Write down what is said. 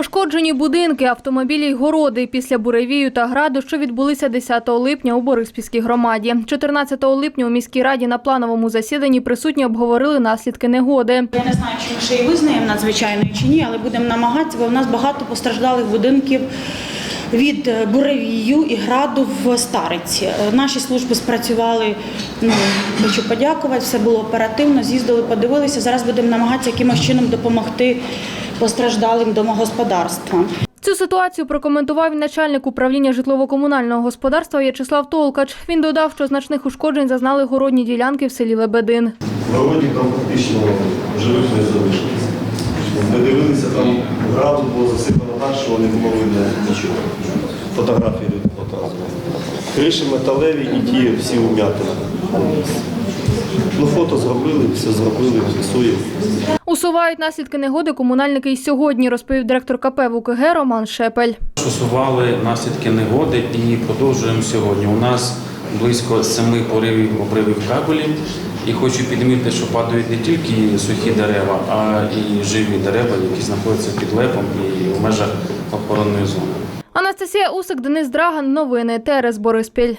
Пошкоджені будинки, автомобілі й городи після буревію та граду, що відбулися 10 липня у Бориспільській громаді. 14 липня у міській раді на плановому засіданні присутні обговорили наслідки негоди. Я не знаю, чи ми ще її визнаємо надзвичайною чи ні, але будемо намагатися, бо в нас багато постраждалих будинків від е, буревію і граду в Стариці. Е, Наші служби спрацювали, ну, хочу подякувати, все було оперативно, з'їздили, подивилися. Зараз будемо намагатися якимось чином допомогти постраждалим домогосподарствам. Цю ситуацію прокоментував начальник управління житлово-комунального господарства В'ячеслав Толкач. Він додав, що значних ушкоджень зазнали городні ділянки в селі Лебедин. Городі там фактично живих не залишилося. Ми дивилися, там граду було засипано так, що не було видно нічого. Фотографії люди показували. Криші металеві і ті всі ум'ятини. Ну, фото зробили, все зробили, фіксуємо. Усувають наслідки негоди комунальники й сьогодні, розповів директор КП ВУКГ Роман Шепель. Усували наслідки негоди і продовжуємо сьогодні. У нас близько семи поривів обривів кабелів. І хочу підмітити, що падають не тільки сухі дерева, а і живі дерева, які знаходяться під лепом і в межах охоронної зони. Анастасія Усик, Денис Драган. Новини ТРС Бориспіль.